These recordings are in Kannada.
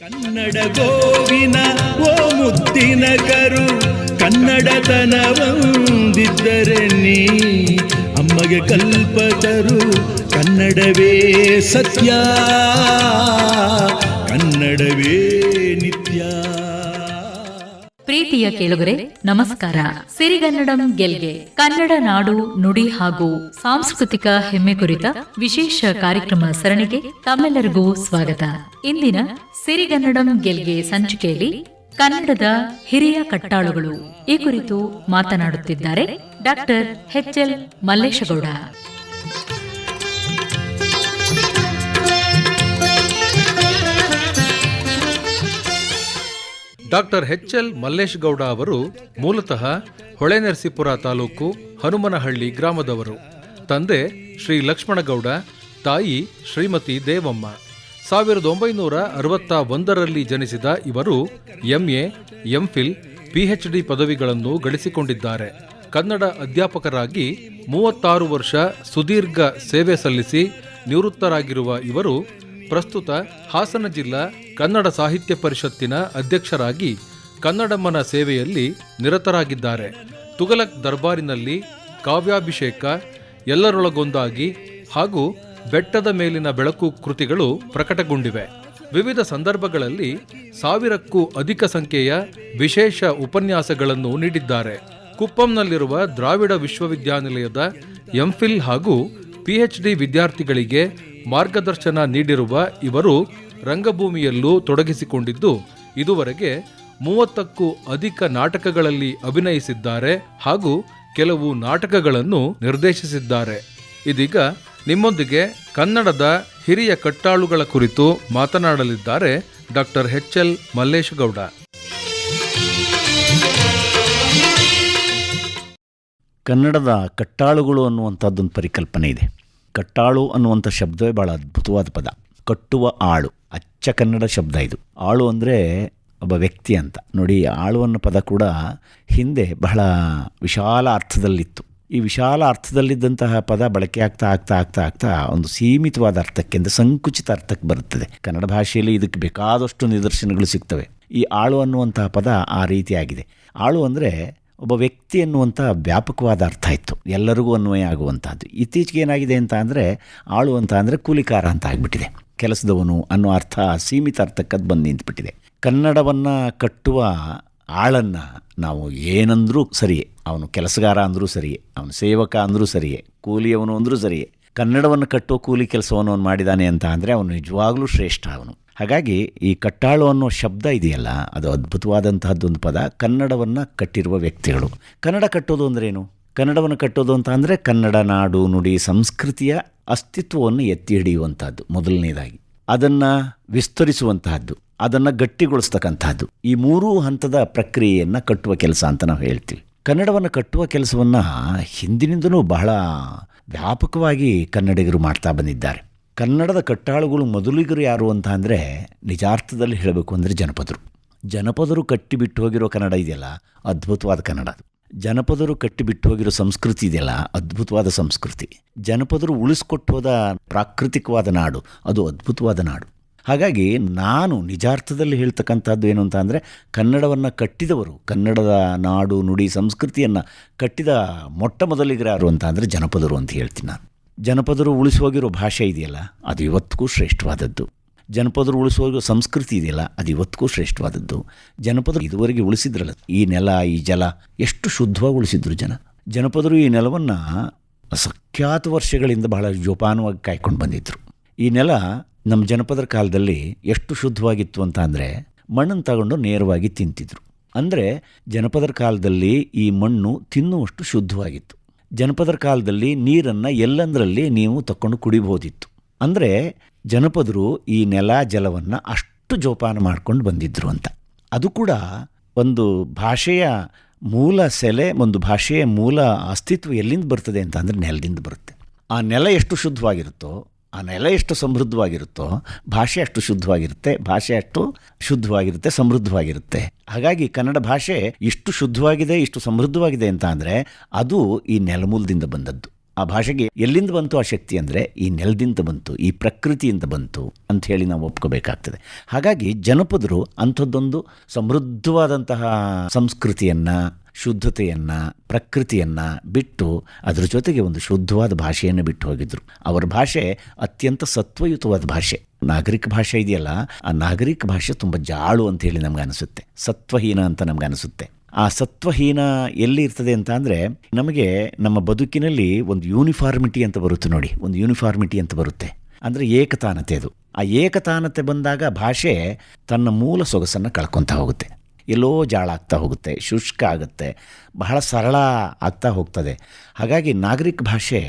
ಕನ್ನಡ ಗೋವಿನ ಓ ಮುದ್ದಿನ ಕರು ಕನ್ನಡತನವಂದಿದ್ದರೆ ನೀ ಅಮ್ಮಗೆ ಕಲ್ಪತರು ಕನ್ನಡವೇ ಸತ್ಯ ಕನ್ನಡವೇ ನಿತ್ಯ. ಪ್ರೀತಿಯ ಕೇಳುಗರೆ, ನಮಸ್ಕಾರ. ಸಿರಿಗನ್ನಡಂ ಗೆಲ್ಗೆ, ಕನ್ನಡ ನಾಡು ನುಡಿ ಹಾಗೂ ಸಾಂಸ್ಕೃತಿಕ ಹೆಮ್ಮೆ ಕುರಿತ ವಿಶೇಷ ಕಾರ್ಯಕ್ರಮ ಸರಣಿಗೆ ತಮ್ಮೆಲ್ಲರಿಗೂ ಸ್ವಾಗತ. ಇಂದಿನ ಸಿರಿಗನ್ನಡಂ ಗೆಲ್ಗೆ ಸಂಚಿಕೆಯಲ್ಲಿ ಕನ್ನಡದ ಹಿರಿಯ ಕಟ್ಟಾಳುಗಳು. ಈ ಕುರಿತು ಮಾತನಾಡುತ್ತಿದ್ದಾರೆ doctor H L Malleshagowda. Doctor H L Mallesh Gowda ಅವರು ಮೂಲತಃ ಹೊಳೆನರಸೀಪುರ ತಾಲೂಕು ಹನುಮನಹಳ್ಳಿ ಗ್ರಾಮದವರು. ತಂದೆ ಶ್ರೀ ಲಕ್ಷ್ಮಣಗೌಡ, ತಾಯಿ ಶ್ರೀಮತಿ ದೇವಮ್ಮ. ಸಾವಿರದ ಒಂಬೈನೂರ ಅರವತ್ತ ಒಂದರಲ್ಲಿ ಜನಿಸಿದ ಇವರು ಎಂಎ ಎಂಫಿಲ್ ಪಿಎಚ್ಡಿ ಪದವಿಗಳನ್ನು ಗಳಿಸಿಕೊಂಡಿದ್ದಾರೆ. ಕನ್ನಡ ಅಧ್ಯಾಪಕರಾಗಿ ಮೂವತ್ತಾರು ವರ್ಷ ಸುದೀರ್ಘ ಸೇವೆ ಸಲ್ಲಿಸಿ ನಿವೃತ್ತರಾಗಿರುವ ಇವರು ಪ್ರಸ್ತುತ ಹಾಸನ ಜಿಲ್ಲಾ ಕನ್ನಡ ಸಾಹಿತ್ಯ ಪರಿಷತ್ತಿನ ಅಧ್ಯಕ್ಷರಾಗಿ ಕನ್ನಡಮ್ಮನ ಸೇವೆಯಲ್ಲಿ ನಿರತರಾಗಿದ್ದಾರೆ. ತುಗಲಕ್ ದರ್ಬಾರಿನಲ್ಲಿ ಕಾವ್ಯಾಭಿಷೇಕ, ಎಲ್ಲರೊಳಗೊಂದಾಗಿ ಹಾಗೂ ಬೆಟ್ಟದ ಮೇಲಿನ ಬೆಳಕು ಕೃತಿಗಳು ಪ್ರಕಟಗೊಂಡಿವೆ. ವಿವಿಧ ಸಂದರ್ಭಗಳಲ್ಲಿ ಸಾವಿರಕ್ಕೂ ಅಧಿಕ ಸಂಖ್ಯೆಯ ವಿಶೇಷ ಉಪನ್ಯಾಸಗಳನ್ನು ನೀಡಿದ್ದಾರೆ. ಕುಪ್ಪಂನಲ್ಲಿರುವ ದ್ರಾವಿಡ ವಿಶ್ವವಿದ್ಯಾನಿಲಯದ ಎಂಫಿಲ್ ಹಾಗೂ ಪಿಎಚ್ಡಿ ವಿದ್ಯಾರ್ಥಿಗಳಿಗೆ ಮಾರ್ಗದರ್ಶನ ನೀಡಿರುವ ಇವರು ರಂಗಭೂಮಿಯಲ್ಲೂ ತೊಡಗಿಸಿಕೊಂಡಿದ್ದು ಇದುವರೆಗೆ ಮೂವತ್ತಕ್ಕೂ ಅಧಿಕ ನಾಟಕಗಳಲ್ಲಿ ಅಭಿನಯಿಸಿದ್ದಾರೆ ಹಾಗೂ ಕೆಲವು ನಾಟಕಗಳನ್ನು ನಿರ್ದೇಶಿಸಿದ್ದಾರೆ. ಇದೀಗ ನಿಮ್ಮೊಂದಿಗೆ ಕನ್ನಡದ ಹಿರಿಯ ಕಟ್ಟಾಳುಗಳ ಕುರಿತು ಮಾತನಾಡಲಿದ್ದಾರೆ ಡಾಕ್ಟರ್ ಎಚ್ ಎಲ್ ಮಲ್ಲೇಶಗೌಡ. ಕನ್ನಡದ ಕಟ್ಟಾಳುಗಳು ಅನ್ನುವಂಥದ್ದೊಂದು ಪರಿಕಲ್ಪನೆ ಇದೆ. ಕಟ್ಟಾಳು ಅನ್ನುವಂಥ ಶಬ್ದವೇ ಭಾಳ ಅದ್ಭುತವಾದ ಪದ. ಕಟ್ಟುವ ಆಳು. ಅಚ್ಚ ಕನ್ನಡ ಶಬ್ದ ಇದು. ಆಳು ಅಂದರೆ ಒಬ್ಬ ವ್ಯಕ್ತಿ ಅಂತ. ನೋಡಿ ಆಳು ಅನ್ನೋ ಪದ ಕೂಡ ಹಿಂದೆ ಬಹಳ ವಿಶಾಲ ಅರ್ಥದಲ್ಲಿತ್ತು. ಈ ವಿಶಾಲ ಅರ್ಥದಲ್ಲಿದ್ದಂತಹ ಪದ ಬಳಕೆ ಆಗ್ತಾ ಆಗ್ತಾ ಆಗ್ತಾ ಆಗ್ತಾ ಒಂದು ಸೀಮಿತವಾದ ಅರ್ಥಕ್ಕೆ ಅಂದರೆ ಸಂಕುಚಿತ ಅರ್ಥಕ್ಕೆ ಬರುತ್ತದೆ. ಕನ್ನಡ ಭಾಷೆಯಲ್ಲಿ ಇದಕ್ಕೆ ಬೇಕಾದಷ್ಟು ನಿದರ್ಶನಗಳು ಸಿಗ್ತವೆ. ಈ ಆಳು ಅನ್ನುವಂತಹ ಪದ ಆ ರೀತಿಯಾಗಿದೆ ಆಳು ಅಂದರೆ ಒಬ್ಬ ವ್ಯಕ್ತಿ ಅನ್ನುವಂಥ ವ್ಯಾಪಕವಾದ ಅರ್ಥ ಇತ್ತು. ಎಲ್ಲರಿಗೂ ಅನ್ವಯ ಆಗುವಂಥದ್ದು ಇತ್ತೀಚೆಗೆ ಏನಾಗಿದೆ ಅಂತ ಅಂದರೆ, ಆಳು ಅಂತ ಅಂದರೆ ಕೂಲಿಕಾರ ಅಂತ ಆಗಿಬಿಟ್ಟಿದೆ. ಕೆಲಸದವನು ಅನ್ನೋ ಅರ್ಥ ಸೀಮಿತ ಅರ್ಥಕ್ಕದ್ದು ಬಂದು ನಿಂತುಬಿಟ್ಟಿದೆ. ಕನ್ನಡವನ್ನು ಕಟ್ಟುವ ಆಳನ್ನು ನಾವು ಏನಂದರೂ ಸರಿಯೇ, ಅವನು ಕೆಲಸಗಾರ ಅಂದರೂ ಸರಿಯೇ, ಅವನು ಸೇವಕ ಅಂದರೂ ಸರಿಯೇ, ಕೂಲಿಯವನು ಅಂದರೂ ಸರಿಯೇ, ಕನ್ನಡವನ್ನು ಕಟ್ಟುವ ಕೂಲಿ ಕೆಲಸವನ್ನು ಅವನು ಮಾಡಿದ್ದಾನೆ ಅಂತ ಅಂದರೆ ಅವನು ನಿಜವಾಗ್ಲೂ ಶ್ರೇಷ್ಠ ಅವನು. ಹಾಗಾಗಿ ಈ ಕಟ್ಟಾಳು ಅನ್ನೋ ಶಬ್ದ ಇದೆಯಲ್ಲ, ಅದು ಅದ್ಭುತವಾದಂತಹದ್ದೊಂದು ಪದ, ಕನ್ನಡವನ್ನು ಕಟ್ಟಿರುವ ವ್ಯಕ್ತಿಗಳು. ಕನ್ನಡ ಕಟ್ಟೋದು ಅಂದ್ರೇನು? ಕನ್ನಡವನ್ನು ಕಟ್ಟೋದು ಅಂತ ಅಂದರೆ ಕನ್ನಡ, ನಾಡು, ನುಡಿ, ಸಂಸ್ಕೃತಿಯ ಅಸ್ತಿತ್ವವನ್ನು ಎತ್ತಿ ಹಿಡಿಯುವಂತಹದ್ದು ಮೊದಲನೇದಾಗಿ. ಅದನ್ನು ವಿಸ್ತರಿಸುವಂತಹದ್ದು, ಅದನ್ನು ಗಟ್ಟಿಗೊಳಿಸ್ತಕ್ಕಂಥದ್ದು. ಈ ಮೂರೂ ಹಂತದ ಪ್ರಕ್ರಿಯೆಯನ್ನು ಕಟ್ಟುವ ಕೆಲಸ ಅಂತ ನಾವು ಹೇಳ್ತೀವಿ. ಕನ್ನಡವನ್ನು ಕಟ್ಟುವ ಕೆಲಸವನ್ನು ಹಿಂದಿನಿಂದಲೂ ಬಹಳ ವ್ಯಾಪಕವಾಗಿ ಕನ್ನಡಿಗರು ಮಾಡ್ತಾ ಬಂದಿದ್ದಾರೆ. ಕನ್ನಡದ ಕಟ್ಟಾಳುಗಳು ಮೊದಲಿಗರು ಯಾರು ಅಂತ ಅಂದರೆ ನಿಜಾರ್ಥದಲ್ಲಿ ಹೇಳಬೇಕು ಅಂದರೆ ಜನಪದರು. ಜನಪದರು ಕಟ್ಟಿಬಿಟ್ಟು ಹೋಗಿರೋ ಕನ್ನಡ ಇದೆಯಲ್ಲ, ಅದ್ಭುತವಾದ ಕನ್ನಡ ಅದು. ಜನಪದರು ಕಟ್ಟಿಬಿಟ್ಟು ಹೋಗಿರೋ ಸಂಸ್ಕೃತಿ ಇದೆಯಲ್ಲ, ಅದ್ಭುತವಾದ ಸಂಸ್ಕೃತಿ. ಜನಪದರು ಉಳಿಸ್ಕೊಟ್ಟು ಹೋದ ಪ್ರಾಕೃತಿಕವಾದ ನಾಡು, ಅದು ಅದ್ಭುತವಾದ ನಾಡು. ಹಾಗಾಗಿ ನಾನು ನಿಜಾರ್ಥದಲ್ಲಿ ಹೇಳ್ತಕ್ಕಂಥದ್ದು ಏನು ಅಂತ ಅಂದರೆ, ಕನ್ನಡವನ್ನು ಕಟ್ಟಿದವರು, ಕನ್ನಡದ ನಾಡು, ನುಡಿ, ಸಂಸ್ಕೃತಿಯನ್ನು ಕಟ್ಟಿದ ಮೊಟ್ಟ ಮೊದಲಿಗರಾರು ಅಂತ ಅಂದರೆ ಜನಪದರು ಅಂತ ಹೇಳ್ತೀನಿ ನಾನು. ಜನಪದರು ಉಳಿಸಿ ಹೋಗಿರೋ ಭಾಷೆ ಇದೆಯಲ್ಲ, ಅದು ಇವತ್ತಿಗೂ ಶ್ರೇಷ್ಠವಾದದ್ದು. ಜನಪದರು ಉಳಿಸುವ ಸಂಸ್ಕೃತಿ ಇದೆಯಲ್ಲ, ಅದು ಇವತ್ತಿಗೂ ಶ್ರೇಷ್ಠವಾದದ್ದು. ಜನಪದರು ಇದುವರೆಗೆ ಉಳಿಸಿದ್ರಲ್ಲ, ಈ ನೆಲ, ಈ ಜಲ, ಎಷ್ಟು ಶುದ್ಧವಾಗಿ ಉಳಿಸಿದ್ರು ಜನ. ಜನಪದರು ಈ ನೆಲವನ್ನು ಅಸಖ್ಯಾತ ವರ್ಷಗಳಿಂದ ಬಹಳ ಜೋಪಾನವಾಗಿ ಕಾಯ್ಕೊಂಡು ಬಂದಿದ್ರು. ಈ ನೆಲ ನಮ್ಮ ಜನಪದರ ಕಾಲದಲ್ಲಿ ಎಷ್ಟು ಶುದ್ಧವಾಗಿತ್ತು ಅಂತ ಅಂದರೆ, ಮಣ್ಣನ್ನು ತಗೊಂಡು ನೇರವಾಗಿ ತಿಂತಿದ್ರು. ಅಂದರೆ, ಜನಪದರ ಕಾಲದಲ್ಲಿ ಈ ಮಣ್ಣು ತಿನ್ನುವಷ್ಟು ಶುದ್ಧವಾಗಿತ್ತು. ಜನಪದರ ಕಾಲದಲ್ಲಿ ನೀರನ್ನು ಎಲ್ಲಂದರಲ್ಲಿ ನೀವು ತಕ್ಕೊಂಡು ಕುಡಿಬೋದಿತ್ತು. ಅಂದರೆ ಜನಪದರು ಈ ನೆಲ ಜಲವನ್ನು ಅಷ್ಟು ಜೋಪಾನ ಮಾಡ್ಕೊಂಡು ಬಂದಿದ್ರು ಅಂತ. ಅದು ಕೂಡ ಒಂದು ಭಾಷೆಯ ಮೂಲ ಸೆಲೆ, ಒಂದು ಭಾಷೆಯ ಮೂಲ ಅಸ್ತಿತ್ವ ಎಲ್ಲಿಂದ ಬರ್ತದೆ ಅಂತ ಅಂದರೆ ನೆಲದಿಂದ ಬರುತ್ತೆ. ಆ ನೆಲ ಎಷ್ಟು ಶುದ್ಧವಾಗಿರುತ್ತೋ, ಆ ನೆಲ ಎಷ್ಟು ಸಮೃದ್ಧವಾಗಿರುತ್ತೋ, ಭಾಷೆ ಅಷ್ಟು ಶುದ್ಧವಾಗಿರುತ್ತೆ, ಭಾಷೆ ಅಷ್ಟು ಶುದ್ಧವಾಗಿರುತ್ತೆ, ಸಮೃದ್ಧವಾಗಿರುತ್ತೆ. ಹಾಗಾಗಿ ಕನ್ನಡ ಭಾಷೆ ಇಷ್ಟು ಶುದ್ಧವಾಗಿದೆ, ಇಷ್ಟು ಸಮೃದ್ಧವಾಗಿದೆ ಅಂತ ಅಂದರೆ ಅದು ಈ ನೆಲಮೂಲದಿಂದ ಬಂದದ್ದು. ಆ ಭಾಷೆಗೆ ಎಲ್ಲಿಂದ ಬಂತು ಆ ಶಕ್ತಿ ಅಂದರೆ ಈ ನೆಲದಿಂದ ಬಂತು, ಈ ಪ್ರಕೃತಿಯಿಂದ ಬಂತು ಅಂತ ಹೇಳಿ ನಾವು ಒಪ್ಕೋಬೇಕಾಗ್ತದೆ. ಹಾಗಾಗಿ ಜನಪದರು ಅಂಥದ್ದೊಂದು ಸಮೃದ್ಧವಾದಂತಹ ಸಂಸ್ಕೃತಿಯನ್ನು, ಶುದ್ಧತೆಯನ್ನು, ಪ್ರಕೃತಿಯನ್ನು ಬಿಟ್ಟು ಅದರ ಜೊತೆಗೆ ಒಂದು ಶುದ್ಧವಾದ ಭಾಷೆಯನ್ನು ಬಿಟ್ಟು ಹೋಗಿದ್ರು. ಅವರ ಭಾಷೆ ಅತ್ಯಂತ ಸತ್ವಯುತವಾದ ಭಾಷೆ. ನಾಗರಿಕ ಭಾಷೆ ಇದೆಯಲ್ಲ, ಆ ನಾಗರಿಕ ಭಾಷೆ ತುಂಬ ಜಾಳು ಅಂತ ಹೇಳಿ ನಮ್ಗೆ ಅನಿಸುತ್ತೆ. ಸತ್ವಹೀನ ಅಂತ ನಮ್ಗೆ ಅನಿಸುತ್ತೆ. ಆ ಸತ್ವಹೀನ ಎಲ್ಲಿ ಇರ್ತದೆ ಅಂತ ಅಂದರೆ ನಮಗೆ ನಮ್ಮ ಬದುಕಿನಲ್ಲಿ ಒಂದು ಯೂನಿಫಾರ್ಮಿಟಿ ಅಂತ ಬರುತ್ತೆ ನೋಡಿ, ಒಂದು ಯೂನಿಫಾರ್ಮಿಟಿ ಅಂತ ಬರುತ್ತೆ. ಅಂದರೆ ಏಕತಾನತೆ ಅದು. ಆ ಏಕತಾನತೆ ಬಂದಾಗ ಭಾಷೆ ತನ್ನ ಮೂಲ ಸೊಗಸನ್ನು ಕಳ್ಕೊತಾ ಹೋಗುತ್ತೆ. ಎಲ್ಲೋ ಜಾಳ ಆಗ್ತಾ ಹೋಗುತ್ತೆ, ಶುಷ್ಕ ಆಗುತ್ತೆ, ಬಹಳ ಸರಳ ಆಗ್ತಾ ಹೋಗ್ತದೆ. ಹಾಗಾಗಿ ನಾಗರಿಕ ಭಾಷೆ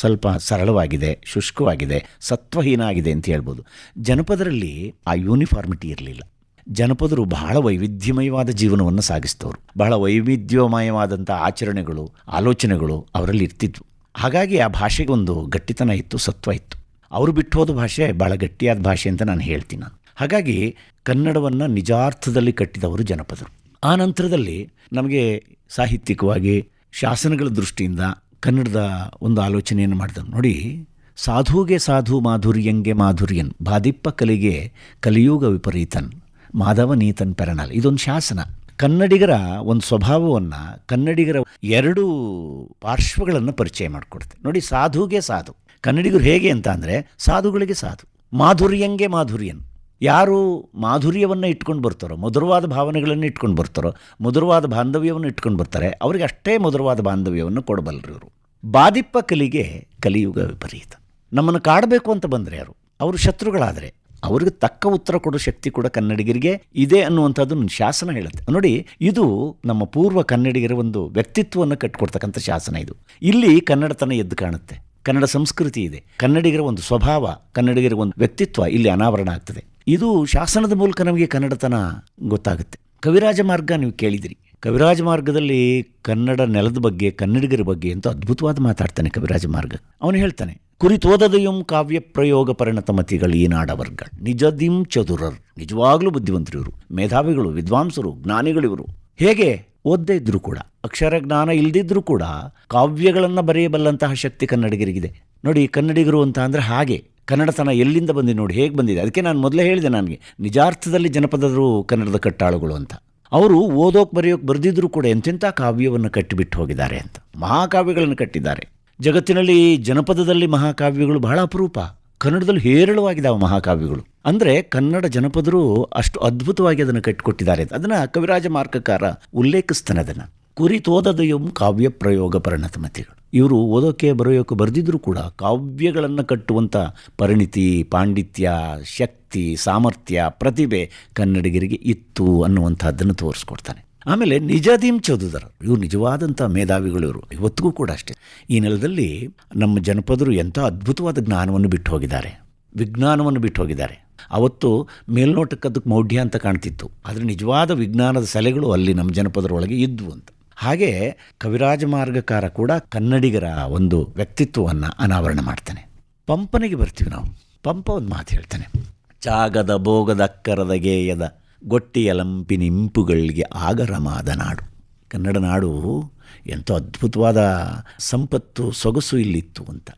ಸ್ವಲ್ಪ ಸರಳವಾಗಿದೆ, ಶುಷ್ಕವಾಗಿದೆ, ಸತ್ವಹೀನ ಆಗಿದೆ ಅಂತ ಹೇಳ್ಬೋದು. ಜನಪದರಲ್ಲಿ ಆ ಯೂನಿಫಾರ್ಮಿಟಿ ಇರಲಿಲ್ಲ. ಜನಪದರು ಬಹಳ ವೈವಿಧ್ಯಮಯವಾದ ಜೀವನವನ್ನು ಸಾಗಿಸಿದವರು. ಬಹಳ ವೈವಿಧ್ಯಮಯವಾದಂಥ ಆಚರಣೆಗಳು, ಆಲೋಚನೆಗಳು ಅವರಲ್ಲಿ ಇರ್ತಿದ್ವು. ಹಾಗಾಗಿ ಆ ಭಾಷೆಗೆ ಒಂದು ಗಟ್ಟಿತನ ಇತ್ತು, ಸತ್ವ ಇತ್ತು. ಅವರು ಬಿಟ್ಟು ಹೋದ ಭಾಷೆ ಭಾಳ ಗಟ್ಟಿಯಾದ ಭಾಷೆ ಅಂತ ನಾನು ಹೇಳ್ತೀನಿ ನಾನು. ಹಾಗಾಗಿ ಕನ್ನಡವನ್ನು ನಿಜಾರ್ಥದಲ್ಲಿ ಕಟ್ಟಿದವರು ಜನಪದರು. ಆ ನಂತರದಲ್ಲಿ ನಮಗೆ ಸಾಹಿತ್ಯಿಕವಾಗಿ, ಶಾಸನಗಳ ದೃಷ್ಟಿಯಿಂದ ಕನ್ನಡದ ಒಂದು ಆಲೋಚನೆಯನ್ನು ಮಾಡಿದ ನೋಡಿ, ಸಾಧುಗೆ ಸಾಧು ಮಾಧುರ್ಯಂಗೆ ಮಾಧುರ್ಯನ್, ಬಾದಿಪ್ಪ ಕಲೆಗೆ ಕಲಿಯುಗ ವಿಪರೀತನ್. ಮಾಧವ ನೀತನ್ ಪೆರಣಲ್ ಇದೊಂದು ಶಾಸನ. ಕನ್ನಡಿಗರ ಒಂದು ಸ್ವಭಾವವನ್ನು ಕನ್ನಡಿಗರ ಎರಡು ಪಾರ್ಶ್ವಗಳನ್ನು ಪರಿಚಯ ಮಾಡಿಕೊಡುತ್ತೆ ನೋಡಿ, ಸಾಧುಗೆ ಸಾಧು. ಕನ್ನಡಿಗರು ಹೇಗೆ ಅಂತ ಅಂದರೆ, ಸಾಧುಗಳಿಗೆ ಸಾಧು. ಮಾಧುರ್ಯಂಗೆ ಮಾಧುರ್ಯನ್. ಯಾರು ಮಾಧುರ್ಯವನ್ನು ಇಟ್ಕೊಂಡು ಬರ್ತಾರೋ, ಮಧುರವಾದ ಭಾವನೆಗಳನ್ನು ಇಟ್ಕೊಂಡು ಬರ್ತಾರೋ, ಮಧುರವಾದ ಬಾಂಧವ್ಯವನ್ನು ಇಟ್ಕೊಂಡು ಬರ್ತಾರೆ, ಅವರಿಗೆ ಅಷ್ಟೇ ಮಧುರವಾದ ಬಾಂಧವ್ಯವನ್ನು ಕೊಡಬಲ್ಲರು ಇವರು. ಬಾದಿಪ್ಪ ಕಲಿಗೆ ಕಲಿಯುಗ ವಿಪರೀತ. ನಮ್ಮನ್ನು ಕಾಡಬೇಕು ಅಂತ ಬಂದರೆ ಯಾರು? ಅವರು ಶತ್ರುಗಳಾದರೆ. ಅವ್ರಿಗೆ ತಕ್ಕ ಉತ್ತರ ಕೊಡೋ ಶಕ್ತಿ ಕೂಡ ಕನ್ನಡಿಗರಿಗೆ ಇದೆ ಅನ್ನುವಂಥದ್ದು ಶಾಸನ ಹೇಳುತ್ತೆ. ನೋಡಿ, ಇದು ನಮ್ಮ ಪೂರ್ವ ಕನ್ನಡಿಗರ ಒಂದು ವ್ಯಕ್ತಿತ್ವವನ್ನು ಕಟ್ಟಿಕೊಡ್ತಕ್ಕಂಥ ಶಾಸನ ಇದು. ಇಲ್ಲಿ ಕನ್ನಡತನ ಎದ್ದು ಕಾಣುತ್ತೆ. ಕನ್ನಡ ಸಂಸ್ಕೃತಿ ಇದೆ. ಕನ್ನಡಿಗರ ಒಂದು ಸ್ವಭಾವ, ಕನ್ನಡಿಗರ ಒಂದು ವ್ಯಕ್ತಿತ್ವ ಇಲ್ಲಿ ಅನಾವರಣ ಆಗ್ತದೆ. ಇದು ಶಾಸನದ ಮೂಲಕ ನಮಗೆ ಕನ್ನಡತನ ಗೊತ್ತಾಗುತ್ತೆ. ಕವಿರಾಜ ಮಾರ್ಗ ನೀವು ಕೇಳಿದಿರಿ. ಕವಿರಾಜ ಮಾರ್ಗದಲ್ಲಿ ಕನ್ನಡ ನೆಲದ ಬಗ್ಗೆ, ಕನ್ನಡಿಗರ ಬಗ್ಗೆ ಅಂತ ಅದ್ಭುತವಾದ ಮಾತಾಡ್ತಾನೆ ಕವಿರಾಜ ಮಾರ್ಗ. ಅವನು ಹೇಳ್ತಾನೆ ಕುರಿತೋದದಯಂ ಕಾವ್ಯ ಪ್ರಯೋಗ ಪರಿಣತ ಮತಿಗಳು ಈ ನಾಡವರ್ಗಳು ನಿಜದಿಂ ಚದುರರ್. ನಿಜವಾಗ್ಲೂ ಬುದ್ಧಿವಂತರು ಇವರು ಮೇಧಾವಿಗಳು, ವಿದ್ವಾಂಸರು, ಜ್ಞಾನಿಗಳಿವರು. ಹೇಗೆ? ಓದ್ದೇ ಇದ್ರು ಕೂಡ, ಅಕ್ಷರ ಜ್ಞಾನ ಇಲ್ದಿದ್ರೂ ಕೂಡ, ಕಾವ್ಯಗಳನ್ನು ಬರೆಯಬಲ್ಲಂತಹ ಶಕ್ತಿ ಕನ್ನಡಿಗರಿಗಿದೆ. ನೋಡಿ, ಕನ್ನಡಿಗರು ಅಂತ ಅಂದರೆ ಹಾಗೆ. ಕನ್ನಡತನ ಎಲ್ಲಿಂದ ಬಂದಿದೆ ನೋಡಿ, ಹೇಗೆ ಬಂದಿದೆ? ಅದಕ್ಕೆ ನಾನು ಮೊದಲೇ ಹೇಳಿದೆ ನನಗೆ. ನಿಜಾರ್ಥದಲ್ಲಿ ಜನಪದರು ಕನ್ನಡದ ಕಟ್ಟಾಳುಗಳು ಅಂತ. ಅವರು ಓದೋಕೆ, ಬರೆಯೋಕೆ ಬರೆದಿದ್ರು ಕೂಡ ಎಂತೆಂಥ ಕಾವ್ಯವನ್ನು ಕಟ್ಟಿಬಿಟ್ಟು ಹೋಗಿದ್ದಾರೆ ಅಂತ. ಮಹಾಕಾವ್ಯಗಳನ್ನು ಕಟ್ಟಿದ್ದಾರೆ. ಜಗತ್ತಿನಲ್ಲಿ ಜನಪದದಲ್ಲಿ ಮಹಾಕಾವ್ಯಗಳು ಬಹಳ ಅಪರೂಪ. ಕನ್ನಡದಲ್ಲಿ ಹೇರಳವಾಗಿದ್ದಾವೆ ಮಹಾಕಾವ್ಯಗಳು. ಅಂದರೆ ಕನ್ನಡ ಜನಪದರು ಅಷ್ಟು ಅದ್ಭುತವಾಗಿ ಅದನ್ನು ಕಟ್ಟಿಕೊಟ್ಟಿದ್ದಾರೆ. ಅದನ್ನು ಕವಿರಾಜ ಮಾರ್ಗಕಾರ ಉಲ್ಲೇಖಿಸ್ತಾನೆ ಅದನ್ನು ಕುರಿತೋದದಯಂ ಕಾವ್ಯ ಪ್ರಯೋಗ ಪರಿಣತಮತಿಗಳು. ಇವರು ಓದೋಕೆ ಬರೆಯೋಕೆ ಬರೆದಿದ್ರು ಕೂಡ ಕಾವ್ಯಗಳನ್ನು ಕಟ್ಟುವಂಥ ಪರಿಣಿತಿ, ಪಾಂಡಿತ್ಯ, ಶಕ್ತಿ, ಸಾಮರ್ಥ್ಯ, ಪ್ರತಿಭೆ ಕನ್ನಡಿಗರಿಗೆ ಇತ್ತು ಅನ್ನುವಂಥದ್ದನ್ನು ತೋರಿಸ್ಕೊಡ್ತಾನೆ. ಆಮೇಲೆ ನಿಜಾದೀಮ್ ಚದುದರ ಇವರು ನಿಜವಾದಂಥ ಮೇಧಾವಿಗಳು ಇವರು, ಇವತ್ತಿಗೂ ಕೂಡ ಅಷ್ಟೇ. ಈ ನೆಲದಲ್ಲಿ ನಮ್ಮ ಜನಪದರು ಎಂಥ ಅದ್ಭುತವಾದ ಜ್ಞಾನವನ್ನು ಬಿಟ್ಟು ಹೋಗಿದ್ದಾರೆ. ವಿಜ್ಞಾನವನ್ನು ಬಿಟ್ಟು ಹೋಗಿದ್ದಾರೆ. ಅವತ್ತು ಮೇಲ್ನೋಟಕ್ಕದಕ್ಕೆ ಮೌಢ್ಯ ಅಂತ ಕಾಣ್ತಿತ್ತು. ಆದರೆ ನಿಜವಾದ ವಿಜ್ಞಾನದ ಸಲೆಗಳು ಅಲ್ಲಿ ನಮ್ಮ ಜನಪದರೊಳಗೆ ಇದ್ವು ಅಂತ. ಹಾಗೆ ಕವಿರಾಜ ಮಾರ್ಗಕಾರ ಕೂಡ ಕನ್ನಡಿಗರ ಒಂದು ವ್ಯಕ್ತಿತ್ವವನ್ನು ಅನಾವರಣ ಮಾಡ್ತಾನೆ. ಪಂಪನಿಗೆ ಬರ್ತೀವಿ ನಾವು. ಪಂಪ ಒಂದು ಮಾತು ಹೇಳ್ತಾನೆ. ಜಾಗದ ಭೋಗದ ಅಕ್ಕರದ ಗೇಯದ ಗೊಟ್ಟಿಯ ಲಂಪಿನ ಇಂಪುಗಳಿಗೆ ಆಗರಮಾದ ನಾಡು. ಕನ್ನಡ ನಾಡು ಎಂಥ ಅದ್ಭುತವಾದ ಸಂಪತ್ತು, ಸೊಗಸು ಇಲ್ಲಿತ್ತು ಅಂತ.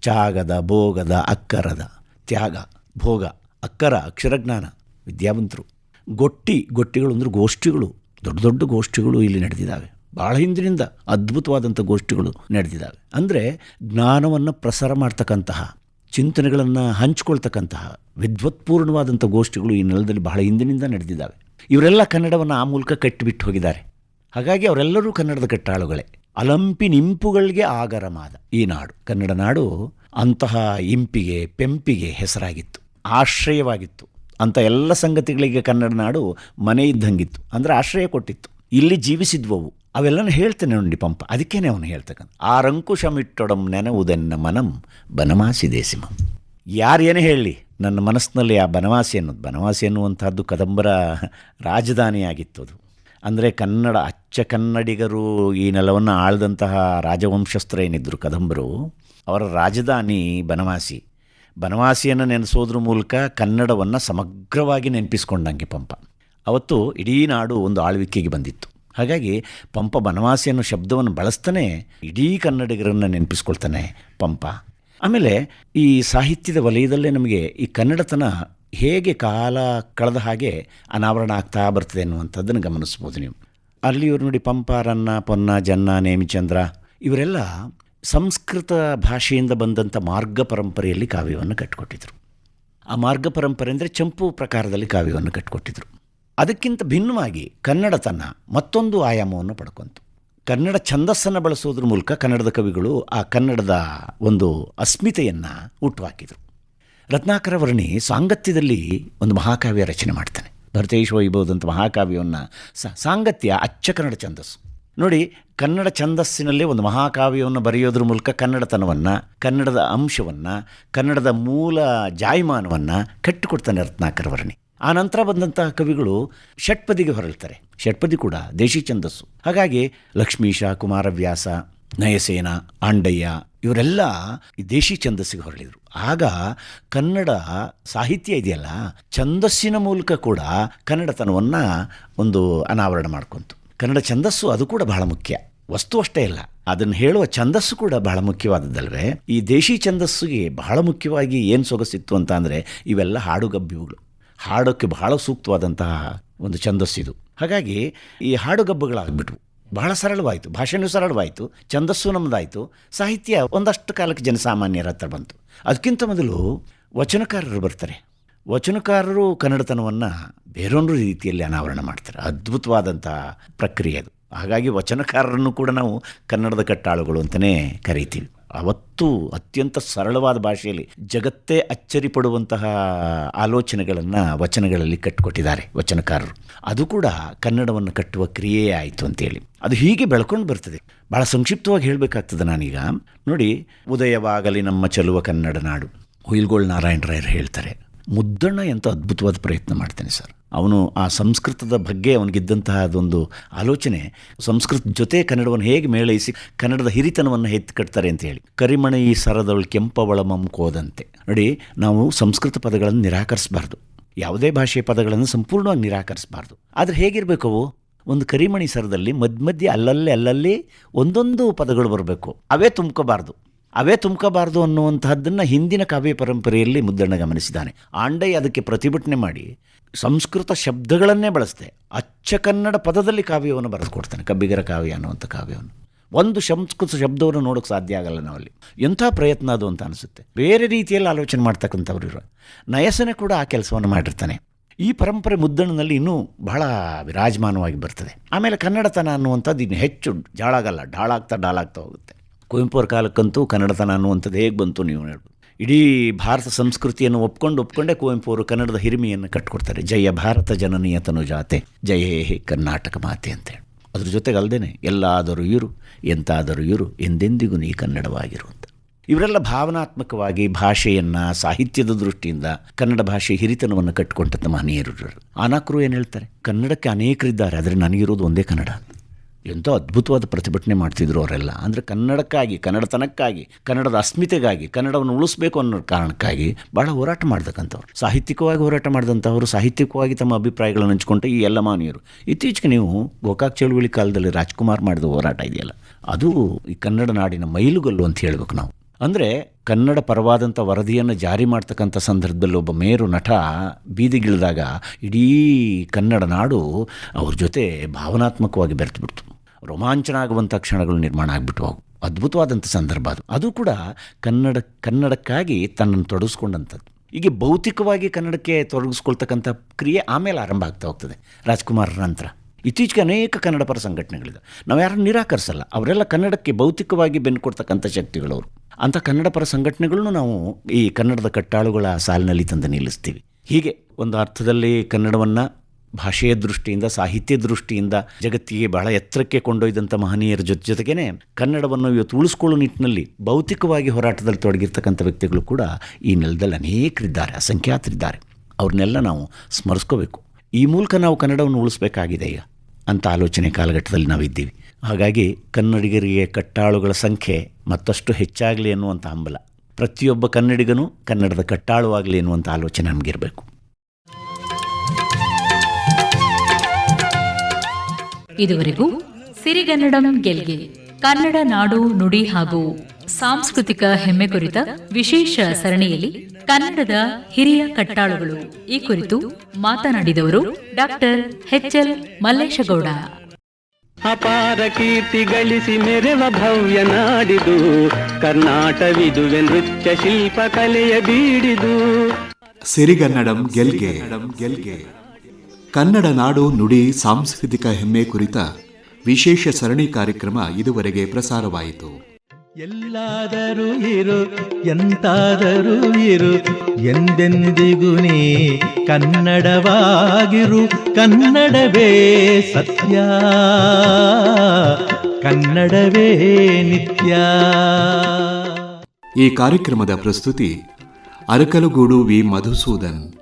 ಚಾಗದ ಭೋಗದ, ಅಕ್ಕರದ ತ್ಯಾಗ, ಭೋಗ, ಅಕ್ಕರ, ಅಕ್ಷರಜ್ಞಾನ, ವಿದ್ಯಾವಂತರು. ಗೊಟ್ಟಿ, ಗೊಟ್ಟಿಗಳು ಅಂದರೆ ಗೋಷ್ಠಿಗಳು. ದೊಡ್ಡ ದೊಡ್ಡ ಗೋಷ್ಠಿಗಳು ಇಲ್ಲಿ ನಡೆದಿದ್ದಾವೆ. ಭಾಳ ಹಿಂದಿನಿಂದ ಅದ್ಭುತವಾದಂಥ ಗೋಷ್ಠಿಗಳು ನಡೆದಿದ್ದಾವೆ. ಅಂದರೆ ಜ್ಞಾನವನ್ನು ಪ್ರಸಾರ ಮಾಡ್ತಕ್ಕಂತಹ ಚಿಂತನೆಗಳನ್ನು ಹಂಚ್ಕೊಳ್ತಕ್ಕಂತಹ ವಿದ್ವತ್ಪೂರ್ಣವಾದಂಥ ಗೋಷ್ಠಿಗಳು ಈ ನೆಲದಲ್ಲಿ ಬಹಳ ಹಿಂದಿನಿಂದ ನಡೆದಿದ್ದಾವೆ. ಇವರೆಲ್ಲ ಕನ್ನಡವನ್ನು ಆ ಮೂಲಕ ಕಟ್ಟಿಬಿಟ್ಟು ಹೋಗಿದ್ದಾರೆ. ಹಾಗಾಗಿ ಅವರೆಲ್ಲರೂ ಕನ್ನಡದ ಕಟ್ಟಾಳುಗಳೇ. ಅಲಂಪಿ ನಿಂಪುಗಳಿಗೆ ಆಗರಮಾದ ಈ ನಾಡು. ಕನ್ನಡ ನಾಡು ಅಂತಹ ಇಂಪಿಗೆ, ಪೆಂಪಿಗೆ ಹೆಸರಾಗಿತ್ತು. ಆಶ್ರಯವಾಗಿತ್ತು. ಅಂಥ ಎಲ್ಲ ಸಂಗತಿಗಳಿಗೆ ಕನ್ನಡ ನಾಡು ಮನೆ ಇದ್ದಂಗಿತ್ತು. ಅಂದರೆ ಆಶ್ರಯ ಕೊಟ್ಟಿತ್ತು. ಇಲ್ಲಿ ಜೀವಿಸಿದ್ವವು. ಅವೆಲ್ಲನೂ ಹೇಳ್ತೇನೆ ನೋಡಿ ಪಂಪ. ಅದಕ್ಕೇನೆ ಅವನು ಹೇಳ್ತಕ್ಕಂಥ. ಆರಂಕುಶಮಿಟ್ಟೊಡಂ ನೆನವುದೆನ್ನ ಮನಂ ಬನವಾಸಿ ದೇಸಿಮಂ ಯಾರೇನೇ ಹೇಳಲಿ ನನ್ನ ಮನಸ್ಸಿನಲ್ಲಿ ಆ ಬನವಾಸಿ ಅನ್ನೋದು ಬನವಾಸಿ ಅನ್ನುವಂಥದ್ದು ಕದಂಬರ ರಾಜಧಾನಿಯಾಗಿತ್ತು ಅದು. ಅಂದರೆ ಕನ್ನಡ, ಅಚ್ಚ ಕನ್ನಡಿಗರು ಈ ನೆಲವನ್ನು ಆಳ್ದಂತಹ ರಾಜವಂಶಸ್ಥರ ಏನಿದ್ದರು ಕದಂಬರು, ಅವರ ರಾಜಧಾನಿ ಬನವಾಸಿ. ಬನವಾಸಿಯನ್ನು ನೆನೆಸೋದ್ರ ಮೂಲಕ ಕನ್ನಡವನ್ನು ಸಮಗ್ರವಾಗಿ ನೆನಪಿಸ್ಕೊಂಡಂಗೆ ಪಂಪ. ಅವತ್ತು ಇಡೀ ನಾಡು ಒಂದು ಆಳ್ವಿಕೆಗೆ ಬಂದಿತ್ತು. ಹಾಗಾಗಿ ಪಂಪ ಬನವಾಸಿ ಅನ್ನೋ ಶಬ್ದವನ್ನು ಬಳಸ್ತಾನೆ ಇಡೀ ಕನ್ನಡಿಗರನ್ನು ನೆನಪಿಸ್ಕೊಳ್ತಾನೆ ಪಂಪ. ಆಮೇಲೆ ಈ ಸಾಹಿತ್ಯದ ವಲಯದಲ್ಲೇ ನಮಗೆ ಈ ಕನ್ನಡತನ ಹೇಗೆ ಕಾಲ ಕಳೆದ ಹಾಗೆ ಅನಾವರಣ ಆಗ್ತಾ ಬರ್ತದೆ ಅನ್ನುವಂಥದ್ದನ್ನು ಗಮನಿಸ್ಬೋದು ನೀವು. ಅಲ್ಲಿ ಇವರು ನೋಡಿ ಪಂಪ, ರನ್ನ, ಪೊನ್ನ, ಜನ್ನ ನೇಮಿಚಂದ್ರ ಇವರೆಲ್ಲ ಸಂಸ್ಕೃತ ಭಾಷೆಯಿಂದ ಬಂದಂಥ ಮಾರ್ಗ ಪರಂಪರೆಯಲ್ಲಿ ಕಾವ್ಯವನ್ನು ಕಟ್ಟಿಕೊಟ್ಟಿದ್ರು ಆ ಮಾರ್ಗ ಪರಂಪರೆ ಅಂದರೆ ಚಂಪು ಪ್ರಕಾರದಲ್ಲಿ ಕಾವ್ಯವನ್ನು ಕಟ್ಟಿಕೊಟ್ಟಿದ್ರು ಅದಕ್ಕಿಂತ ಭಿನ್ನವಾಗಿ ಕನ್ನಡತನ ಮತ್ತೊಂದು ಆಯಾಮವನ್ನು ಪಡ್ಕೊಂತು. ಕನ್ನಡ ಛಂದಸ್ಸನ್ನು ಬಳಸೋದ್ರ ಮೂಲಕ ಕನ್ನಡದ ಕವಿಗಳು ಆ ಕನ್ನಡದ ಒಂದು ಅಸ್ಮಿತೆಯನ್ನು ಹುಟ್ಟುಹಾಕಿದರು. ರತ್ನಾಕರ ವರ್ಣಿ ಸಾಂಗತ್ಯದಲ್ಲಿ ಒಂದು ಮಹಾಕಾವ್ಯ ರಚನೆ ಮಾಡ್ತಾನೆ. ಭರತೇಶ್ ವೈಭವದಂಥ ಮಹಾಕಾವ್ಯವನ್ನು ಸಾಂಗತ್ಯ, ಅಚ್ಚ ಕನ್ನಡ ಛಂದಸ್ಸು. ನೋಡಿ, ಕನ್ನಡ ಛಂದಸ್ಸಿನಲ್ಲಿ ಒಂದು ಮಹಾಕಾವ್ಯವನ್ನು ಬರೆಯೋದ್ರ ಮೂಲಕ ಕನ್ನಡತನವನ್ನು, ಕನ್ನಡದ ಅಂಶವನ್ನು, ಕನ್ನಡದ ಮೂಲ ಜಾಯಮಾನವನ್ನು ಕಟ್ಟಿಕೊಡ್ತಾನೆ ರತ್ನಾಕರ ವರ್ಣಿ. ಆ ನಂತರ ಬಂದಂತಹ ಕವಿಗಳು ಷಟ್ಪದಿಗೆ ಹೊರಳ್ತಾರೆ. ಷಟ್ಪದಿ ಕೂಡ ದೇಶಿ ಛಂದಸ್ಸು. ಹಾಗಾಗಿ ಲಕ್ಷ್ಮೀಶ ಕುಮಾರವ್ಯಾಸ ನಯಸೇನ, ಆಂಡಯ್ಯ ಇವರೆಲ್ಲ ಈ ದೇಶಿ ಛಂದಸ್ಸಿಗೆ ಹೊರಳಿದರು. ಆಗ ಕನ್ನಡ ಸಾಹಿತ್ಯ ಇದೆಯಲ್ಲ, ಛಂದಸ್ಸಿನ ಮೂಲಕ ಕೂಡ ಕನ್ನಡತನವನ್ನು ಒಂದು ಅನಾವರಣ ಮಾಡ್ಕೊಂತು. ಕನ್ನಡ ಛಂದಸ್ಸು ಅದು ಕೂಡ ಬಹಳ ಮುಖ್ಯ. ವಸ್ತು ಅಷ್ಟೇ ಇಲ್ಲ ಅದನ್ನು ಹೇಳುವ ಛಂದಸ್ಸು ಕೂಡ ಬಹಳ ಮುಖ್ಯವಾದದ್ದಲ್ವೇ? ಈ ದೇಶಿ ಛಂದಸ್ಸಿಗೆ ಬಹಳ ಮುಖ್ಯವಾಗಿ ಏನು ಸೊಗಸಿತ್ತು ಅಂತ ಅಂದರೆ ಇವೆಲ್ಲ ಹಾಡುಗಬ್ಬಿಗಳು ಹಾಡೋಕ್ಕೆ ಬಹಳ ಸೂಕ್ತವಾದಂತಹ ಒಂದು ಛಂದಸ್ಸಿದು ಹಾಗಾಗಿ ಈ ಹಾಡುಗಬ್ಬುಗಳಾಗ್ಬಿಟ್ವು. ಬಹಳ ಸರಳವಾಯಿತು. ಭಾಷೆನೂ ಸರಳವಾಯಿತು. ಛಂದಸ್ಸು ನಮ್ಮದಾಯಿತು ಸಾಹಿತ್ಯ ಒಂದಷ್ಟು ಕಾಲಕ್ಕೆ ಜನಸಾಮಾನ್ಯರ ಹತ್ರ ಬಂತು. ಅದಕ್ಕಿಂತ ಮೊದಲು ವಚನಕಾರರು ಬರ್ತಾರೆ. ವಚನಕಾರರು ಕನ್ನಡತನವನ್ನು ಬೇರೊಂದು ರೀತಿಯಲ್ಲಿ ಅನಾವರಣ ಮಾಡ್ತಾರೆ. ಅದ್ಭುತವಾದಂಥ ಪ್ರಕ್ರಿಯೆ ಅದು. ಹಾಗಾಗಿ ವಚನಕಾರರನ್ನು ಕೂಡ ನಾವು ಕನ್ನಡದ ಕಟ್ಟಾಳುಗಳು ಅಂತಲೇ ಕರೀತೀವಿ. ಅವತ್ತು ಅತ್ಯಂತ ಸರಳವಾದ ಭಾಷೆಯಲ್ಲಿ ಜಗತ್ತೇ ಅಚ್ಚರಿ ಪಡುವಂತಹ ಆಲೋಚನೆಗಳನ್ನು ವಚನಗಳಲ್ಲಿ ಕಟ್ಟಿಕೊಟ್ಟಿದ್ದಾರೆ ವಚನಕಾರರು. ಅದು ಕೂಡ ಕನ್ನಡವನ್ನು ಕಟ್ಟುವ ಕ್ರಿಯೆಯೇ ಆಯಿತು ಅಂತೇಳಿ. ಅದು ಹೀಗೆ ಬೆಳ್ಕೊಂಡು ಬರ್ತದೆ. ಭಾಳ ಸಂಕ್ಷಿಪ್ತವಾಗಿ ಹೇಳಬೇಕಾಗ್ತದೆ ನಾನೀಗ. ನೋಡಿ, ಉದಯವಾಗಲಿ ನಮ್ಮ ಚಲುವ ಕನ್ನಡ ನಾಡು. ಹುಯಿಲ್ಗೋಳ್ ನಾರಾಯಣರಾಯರು ಹೇಳ್ತಾರೆ ಮುದ್ದಣ್ಣ ಎಂಥ ಅದ್ಭುತವಾದ ಪ್ರಯತ್ನ ಮಾಡ್ತೇನೆ ಸರ್. ಅವನು ಆ ಸಂಸ್ಕೃತದ ಬಗ್ಗೆ ಅವನಿಗಿದ್ದಂತಹ ಅದೊಂದು ಆಲೋಚನೆ. ಸಂಸ್ಕೃತ ಜೊತೆ ಕನ್ನಡವನ್ನು ಹೇಗೆ ಮೇಳೈಸಿ ಕನ್ನಡದ ಹಿರಿತನವನ್ನು ಎತ್ತಿ ಕಟ್ತಾರೆ ಅಂತ ಹೇಳಿ. ಕರಿಮಣಿ ಸರದವಳು ಕೆಂಪವಳ ಕೋದಂತೆ. ನೋಡಿ, ನಾವು ಸಂಸ್ಕೃತ ಪದಗಳನ್ನು ನಿರಾಕರಿಸಬಾರ್ದು. ಯಾವುದೇ ಭಾಷೆಯ ಪದಗಳನ್ನು ಸಂಪೂರ್ಣವಾಗಿ ನಿರಾಕರಿಸಬಾರ್ದು. ಆದರೆ ಹೇಗಿರಬೇಕು ಅವು? ಒಂದು ಕರಿಮಣಿ ಸರದಲ್ಲಿ ಮಧ್ಯ ಮಧ್ಯೆ ಅಲ್ಲಲ್ಲಿ ಅಲ್ಲಲ್ಲಿ ಒಂದೊಂದು ಪದಗಳು ಬರಬೇಕು. ಅವೇ ತುಂಬ್ಕೋಬಾರ್ದು. ಅವೇ ತುಂಬ್ಕೋಬಾರ್ದು ಅನ್ನುವಂತಹದ್ದನ್ನು ಹಿಂದಿನ ಕಾವ್ಯ ಪರಂಪರೆಯಲ್ಲಿ ಮುದ್ದಣ್ಣ ಗಮನಿಸಿದ್ದಾನೆ. ಆಂಡೈ ಅದಕ್ಕೆ ಪ್ರತಿಭಟನೆ ಮಾಡಿ ಸಂಸ್ಕೃತ ಶಬ್ದಗಳನ್ನೇ ಬಳಸಿದೆ. ಅಚ್ಚ ಕನ್ನಡ ಪದದಲ್ಲಿ ಕಾವ್ಯವನ್ನು ಬರೆದುಕೊಡ್ತಾನೆ, ಕಬ್ಬಿಗರ ಕಾವ್ಯ ಅನ್ನುವಂಥ ಕಾವ್ಯವನ್ನು. ಒಂದು ಸಂಸ್ಕೃತ ಶಬ್ದವನ್ನು ನೋಡೋಕೆ ಸಾಧ್ಯ ಆಗಲ್ಲ ನಾವಲ್ಲಿ. ಎಂಥ ಪ್ರಯತ್ನ ಅದು ಅಂತ ಅನಿಸುತ್ತೆ. ಬೇರೆ ರೀತಿಯಲ್ಲಿ ಆಲೋಚನೆ ಮಾಡ್ತಕ್ಕಂಥವ್ರು ಇರೋ ನಯಸನೆ ಕೂಡ ಆ ಕೆಲಸವನ್ನು ಮಾಡಿರ್ತಾನೆ. ಈ ಪರಂಪರೆ ಮುದ್ದಣ್ಣನಲ್ಲಿ ಇನ್ನೂ ಬಹಳ ವಿರಾಜಮಾನವಾಗಿ ಬರ್ತದೆ. ಆಮೇಲೆ ಕನ್ನಡತನ ಅನ್ನುವಂಥದ್ದು ಇನ್ನು ಹೆಚ್ಚು ಜಾಳಾಗಲ್ಲ ಡಾಳಾಗ್ತಾ ಡಾಳಾಗ್ತಾ ಹೋಗುತ್ತೆ. ಕುವೆಂಪುರ ಕಾಲಕ್ಕಂತೂ ಕನ್ನಡತನ ಅನ್ನುವಂಥದ್ದು ಹೇಗೆ ಬಂತು ನೀವು ಹೇಳ್ಬೋದು. ಇಡೀ ಭಾರತ ಸಂಸ್ಕೃತಿಯನ್ನು ಒಪ್ಕೊಂಡು ಒಪ್ಕೊಂಡೇ ಕುವೆಂಪು ಅವರು ಕನ್ನಡದ ಹಿರಿಮೆಯನ್ನು ಕಟ್ಕೊಡ್ತಾರೆ. ಜಯ ಭಾರತ ಜನನೀಯ ತನುಜಾತೆ, ಜಯ ಹೇ ಕರ್ನಾಟಕ ಮಾತೆ ಅಂತೇಳಿ. ಅದ್ರ ಜೊತೆಗೆ ಅಲ್ಲದೇ ಎಲ್ಲಾದರೂ ಇರು, ಎಂತಾದರೂ ಇರು, ಎಂದೆಂದಿಗೂ ನೀ ಕನ್ನಡವಾಗಿರು ಅಂತ. ಇವರೆಲ್ಲ ಭಾವನಾತ್ಮಕವಾಗಿ ಭಾಷೆಯನ್ನು, ಸಾಹಿತ್ಯದ ದೃಷ್ಟಿಯಿಂದ ಕನ್ನಡ ಭಾಷೆ ಹಿರಿತನವನ್ನು ಕಟ್ಟಿಕೊಂಡ ಮಹನೀಯರು ಆನಾಕರು ಏನು ಹೇಳ್ತಾರೆ? ಕನ್ನಡಕ್ಕೆ ಅನೇಕರಿದ್ದಾರೆ, ಆದರೆ ನನಗಿರೋದು ಒಂದೇ ಕನ್ನಡ ಎಂಥ ಅದ್ಭುತವಾದ ಪ್ರತಿಭಟನೆ ಮಾಡ್ತಿದ್ರು ಅವರೆಲ್ಲ. ಅಂದರೆ ಕನ್ನಡಕ್ಕಾಗಿ, ಕನ್ನಡತನಕ್ಕಾಗಿ, ಕನ್ನಡದ ಅಸ್ಮಿತೆಗಾಗಿ, ಕನ್ನಡವನ್ನು ಉಳಿಸ್ಬೇಕು ಅನ್ನೋ ಕಾರಣಕ್ಕಾಗಿ ಭಾಳ ಹೋರಾಟ ಮಾಡ್ತಕ್ಕಂಥವ್ರು. ಸಾಹಿತ್ಯಿಕವಾಗಿ ಹೋರಾಟ ಮಾಡಿದಂಥವರು, ಸಾಹಿತ್ಯಿಕವಾಗಿ ತಮ್ಮ ಅಭಿಪ್ರಾಯಗಳನ್ನು ಹಂಚ್ಕೊಂಡ ಈ ಎಲ್ಲ ಮಾನೀಯರು. ಇತ್ತೀಚೆಗೆ ನೀವು ಗೋಕಾಕ್ ಚಳುವಳಿ ಕಾಲದಲ್ಲಿ ರಾಜ್ಕುಮಾರ್ ಮಾಡಿದ ಹೋರಾಟ ಇದೆಯಲ್ಲ, ಅದು ಈ ಕನ್ನಡ ನಾಡಿನ ಮೈಲುಗಲ್ಲು ಅಂತ ಹೇಳ್ಬೇಕು ನಾವು. ಅಂದರೆ ಕನ್ನಡ ಪರವಾದಂಥ ವರದಿಯನ್ನು ಜಾರಿ ಮಾಡ್ತಕ್ಕಂಥ ಸಂದರ್ಭದಲ್ಲಿ ಒಬ್ಬ ಮೇರು ನಟ ಬೀದಿಗಿಳಿದಾಗ ಇಡೀ ಕನ್ನಡ ನಾಡು ಅವ್ರ ಜೊತೆ ಭಾವನಾತ್ಮಕವಾಗಿ ಬೆರೆತು ಬಿಡ್ತು. ರೋಮಾಂಚನ ಆಗುವಂಥ ಕ್ಷಣಗಳು ನಿರ್ಮಾಣ ಆಗಿಬಿಟ್ಟು ಹೋಗು ಅದ್ಭುತವಾದಂಥ ಸಂದರ್ಭ ಅದು. ಅದು ಕೂಡ ಕನ್ನಡ, ಕನ್ನಡಕ್ಕಾಗಿ ತನ್ನನ್ನು ತೊಡಗಿಸ್ಕೊಂಡಂಥದ್ದು. ಹೀಗೆ ಭೌತಿಕವಾಗಿ ಕನ್ನಡಕ್ಕೆ ತೊಡಗಿಸ್ಕೊಳ್ತಕ್ಕಂಥ ಕ್ರಿಯೆ ಆಮೇಲೆ ಆರಂಭ ಆಗ್ತಾ ಹೋಗ್ತದೆ, ರಾಜ್ಕುಮಾರ್ ನಂತರ. ಇತ್ತೀಚೆಗೆ ಅನೇಕ ಕನ್ನಡ ಪರ ಸಂಘಟನೆಗಳಿದೆ. ನಾವು ಯಾರನ್ನು ನಿರಾಕರಿಸಲ್ಲ, ಅವರೆಲ್ಲ ಕನ್ನಡಕ್ಕೆ ಭೌತಿಕವಾಗಿ ಬೆನ್ನು ಕೊಡ್ತಕ್ಕಂಥ ಶಕ್ತಿಗಳವರು. ಅಂಥ ಕನ್ನಡ ಪರ ಸಂಘಟನೆಗಳನ್ನು ನಾವು ಈ ಕನ್ನಡದ ಕಟ್ಟಾಳುಗಳ ಸಾಲಿನಲ್ಲಿ ತಂದು ನಿಲ್ಲಿಸ್ತೀವಿ. ಹೀಗೆ ಒಂದು ಅರ್ಥದಲ್ಲಿ ಕನ್ನಡವನ್ನು ಭಾಷೆಯ ದೃಷ್ಟಿಯಿಂದ, ಸಾಹಿತ್ಯ ದೃಷ್ಟಿಯಿಂದ ಜಗತ್ತಿಗೆ ಬಹಳ ಎತ್ತರಕ್ಕೆ ಕೊಂಡೊಯ್ದಂಥ ಮಹನೀಯರ ಜೊತೆ ಜೊತೆಗೇ ಕನ್ನಡವನ್ನು ಇವತ್ತು ಉಳಿಸ್ಕೊಳ್ಳೋ ನಿಟ್ಟಿನಲ್ಲಿ ಭೌತಿಕವಾಗಿ ಹೋರಾಟದಲ್ಲಿ ತೊಡಗಿರ್ತಕ್ಕಂಥ ವ್ಯಕ್ತಿಗಳು ಕೂಡ ಈ ನೆಲದಲ್ಲಿ ಅನೇಕರಿದ್ದಾರೆ, ಅಸಂಖ್ಯಾತರಿದ್ದಾರೆ. ಅವ್ರನ್ನೆಲ್ಲ ನಾವು ಸ್ಮರಿಸ್ಕೋಬೇಕು. ಈ ಮೂಲಕ ನಾವು ಕನ್ನಡವನ್ನು ಉಳಿಸ್ಬೇಕಾಗಿದೆ ಈಗ. ಅಂತ ಆಲೋಚನೆ ಕಾಲಘಟ್ಟದಲ್ಲಿ ನಾವಿದ್ದೀವಿ. ಹಾಗಾಗಿ ಕನ್ನಡಿಗರಿಗೆ ಕಟ್ಟಾಳುಗಳ ಸಂಖ್ಯೆ ಮತ್ತಷ್ಟು ಹೆಚ್ಚಾಗಲಿ ಅನ್ನುವಂಥ ಹಂಬಲ. ಪ್ರತಿಯೊಬ್ಬ ಕನ್ನಡಿಗನೂ ಕನ್ನಡದ ಕಟ್ಟಾಳುವಾಗಲಿ ಎನ್ನುವಂಥ ಆಲೋಚನೆ ನಮಗಿರಬೇಕು. ಇದುವರೆಗೂ ಸಿರಿಗನ್ನಡಂ ಗೆಲ್ಗೆ ಕನ್ನಡ ನಾಡು ನುಡಿ ಹಾಗೂ ಸಾಂಸ್ಕೃತಿಕ ಹೆಮ್ಮೆ ಕುರಿತ ವಿಶೇಷ ಸರಣಿಯಲ್ಲಿ ಕನ್ನಡದ ಹಿರಿಯ ಕಟ್ಟಾಳುಗಳು ಈ ಕುರಿತು ಮಾತನಾಡಿದವರು ಡಾಕ್ಟರ್ ಎಚ್ ಎಲ್ ಮಲ್ಲೇಶಗೌಡ. ಅಪಾರ ಕೀರ್ತಿ ಗಳಿಸಿ ಮೆರೆವ ಭವ್ಯ ನಾಡಿದು ಕರ್ನಾಟವಿದುವೆ ನೃತ್ಯ ಶಿಲ್ಪ ಕಲೆಯ ಬೀಡಿದು. ಸಿರಿಗನ್ನಡಂ ಗೆಲ್ಗೆ ಗೆಲ್ಗೆ. ಕನ್ನಡ ನಾಡು ನುಡಿ ಸಾಂಸ್ಕೃತಿಕ ಹೆಮ್ಮೆ ಕುರಿತ ವಿಶೇಷ ಸರಣಿ ಕಾರ್ಯಕ್ರಮ ಇದುವರೆಗೆ ಪ್ರಸಾರವಾಯಿತು. ಎಲ್ಲಾದರೂ ಇರು ಎಂತಾದರೂ ಇರು ಎಂದೆಂದಿಗೂ ನೀ ಕನ್ನಡವಾಗಿರು ಕನ್ನಡವೇ ಸತ್ಯ. ಕನ್ನಡವೇ ನಿತ್ಯ. ಈ ಕಾರ್ಯಕ್ರಮದ ಪ್ರಸ್ತುತಿ ಅರಕಲಗೂಡು ವಿ ಮಧುಸೂದನ್.